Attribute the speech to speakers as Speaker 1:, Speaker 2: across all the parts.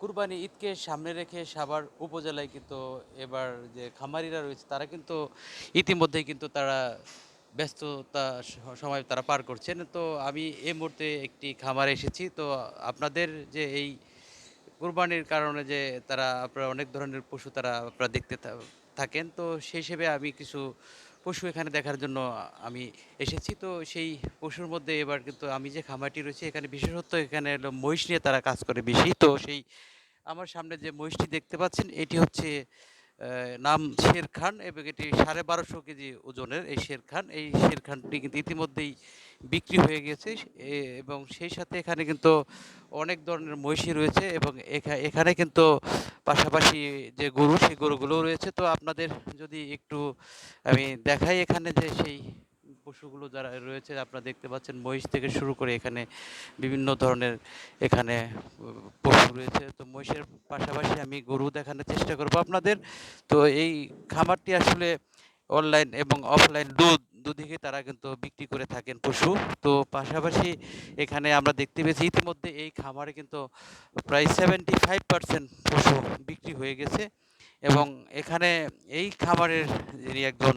Speaker 1: কুরবানি ঈদকে সামনে রেখে সাভার উপজেলায় কিন্তু এবার যে খামারিরা রয়েছে, তারা কিন্তু ইতিমধ্যেই কিন্তু তারা ব্যস্ততা সময় তারা পার করছেন। তো আমি এই মুহূর্তে একটি খামারে এসেছি। তো আপনাদের যে এই কুরবানির কারণে যে তারা, আপনারা অনেক ধরনের পশু তারা, আপনারা দেখতে থাকেন। তো সেই হিসেবে আমি কিছু পশু এখানে দেখার জন্য আমি এসেছি। তো সেই পশুর মধ্যে এবার কিন্তু আমি যে খামারটি রয়েছে, এখানে বিশেষত এখানে মহিষ নিয়ে তারা কাজ করে বেশি। তো সেই আমার সামনে যে মহিষটি দেখতে পাচ্ছেন, এটি হচ্ছে নাম শের খান এবং এটি সাড়ে বারোশো কেজি ওজনের এই শের খান এই শের খানটি কিন্তু ইতিমধ্যেই বিক্রি হয়ে গেছে এবং সেই সাথে এখানে কিন্তু অনেক ধরনের মহিষী রয়েছে এবং এখানে কিন্তু পাশাপাশি যে গরু, সেই গরুগুলো রয়েছে। তো আপনাদের যদি একটু আমি দেখাই এখানে যে সেই পশুগুলো যারা রয়েছে, আপনারা দেখতে পাচ্ছেন মহিষ থেকে শুরু করে এখানে বিভিন্ন ধরনের এখানে পশু রয়েছে। তো মহিষের পাশাপাশি আমি গরু দেখানোর চেষ্টা করব আপনাদের। তো এই খামারটি আসলে অনলাইন এবং অফলাইন দুধ দুদিকে তারা কিন্তু বিক্রি করে থাকেন পশু। তো পাশাপাশি এখানে আমরা দেখতে পেয়েছি ইতিমধ্যে এই খামারে কিন্তু প্রায় সেভেন্টি ফাইভ পার্সেন্ট পশু বিক্রি হয়ে গেছে এবং এখানে এই খামারের যিনি একজন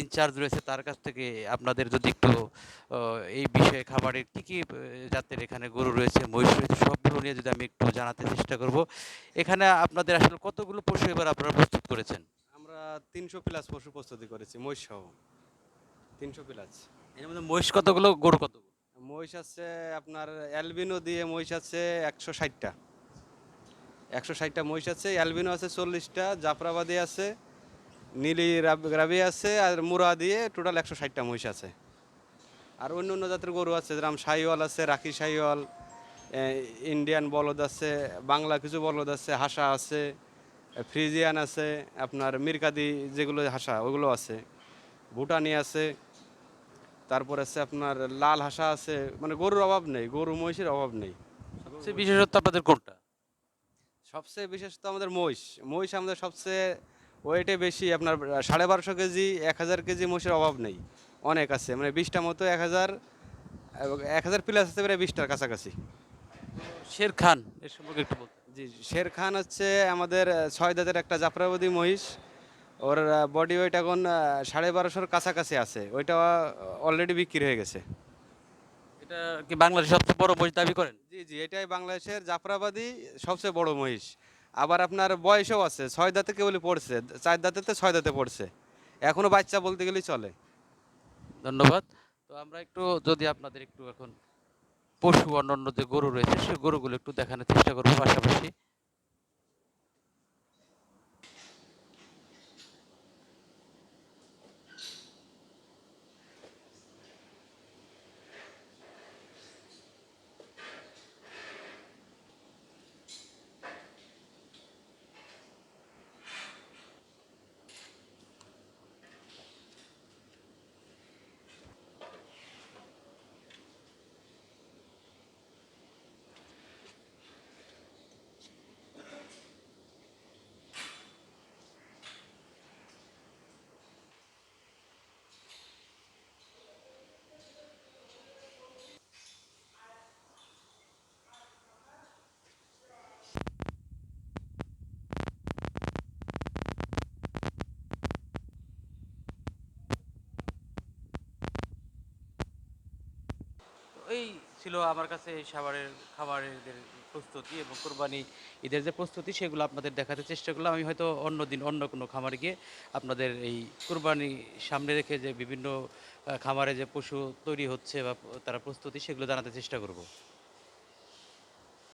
Speaker 1: ইনচার্জ রয়েছে তার কাছ থেকে আপনাদের যদি একটু এই বিষয়ে খামারের কী কী জাতের এখানে গরু রয়েছে, মহিষ রয়েছে, সবগুলো নিয়ে যদি আমি একটু জানাতে চেষ্টা করব। এখানে আপনাদের আসলে কতগুলো পশু এবার আপনারা প্রস্তুত করেছেন?
Speaker 2: আমরা তিনশো প্লাস পশু প্রস্তুতি করেছি মহিষ সহ তিনশো প্লাস
Speaker 1: এর মধ্যে মহিষ কতগুলো গরু কতগুলো?
Speaker 2: মহিষ আছে আপনার অ্যালবিনো দিয়ে মহিষ আছে একশো ষাটটা। একশো ষাটটা মহিষ আছে অ্যালবিনো আছে চল্লিশটা জাফরাবাদি আছে নীলি রাবি আছে আর মুরা দিয়ে টোটাল একশো ষাটটা মহিষ আছে। আর অন্য অন্য জাতের গরু আছে যেরকম শাহিওয়াল আছে রাখি শাহিওয়াল এ, ইন্ডিয়ান বলদ আছে বাংলা কিছু বলদ আছে হাসা আছে ফ্রিজিয়ান আছে আপনার মিরকাদি যেগুলো হাসা ওগুলো আছে ভুটানি আছে তারপর আছে আপনার লাল হাসা আছে মানে গরুর অভাব নেই গরু মহিষের অভাব নেই।
Speaker 1: সবচেয়ে বিশেষত্ব আপনাদের কোনটা?
Speaker 2: সবচেয়ে বিশেষ তো আমাদের মহিষ। মহিষ আমাদের সবচেয়ে ওয়েটে বেশি আপনার সাড়ে বারোশো কেজি এক হাজার কেজি মহিষের অভাব নেই। অনেক আছে মানে বিশটা মতো এক হাজার এক হাজার প্লাস আছে প্রায় বিশটার কাছাকাছি।
Speaker 1: শের খান এর সম্পর্কে একটু বলতে।
Speaker 2: জি শের খান হচ্ছে আমাদের ছয় দাঁতের একটা জাফরাবাদী মহিষ। ওর বডি ওয়েট এখন সাড়ে বারোশোর কাছাকাছি আছে। ওইটা অলরেডি বিক্রি হয়ে গেছে।
Speaker 1: এটা কি বাংলাদেশের সবচেয়ে বড় মহিষ দাবি করেন?
Speaker 2: জি জি এটাই বাংলাদেশের জাফরাবাদী সবচেয়ে বড় মহিষ। আবার আপনার বয়সও আছে ছয় দাঁতে কেবলই পড়ছে চার দাঁতেতে ছয় দাঁতে পড়ছে। এখনও বাচ্চা বলতে গেলেই চলে।
Speaker 1: ধন্যবাদ। তো আমরা একটু যদি আপনাদের একটু এখন পশু অন্যান্য যে গরু রয়েছে সেই গরুগুলো একটু দেখানোর চেষ্টা করব পাশাপাশি। এই ছিল আমার কাছে এই সাভারের খাবারের প্রস্তুতি এবং কোরবানি ঈদের যে প্রস্তুতি, সেগুলো আপনাদের দেখাতে চেষ্টা করলাম। আমি হয়তো অন্য দিন অন্য কোনো খামারে গিয়ে আপনাদের এই কোরবানি সামনে রেখে যে বিভিন্ন খামারে যে পশু তৈরি হচ্ছে বা তারা প্রস্তুতি, সেগুলো জানাতে চেষ্টা করব।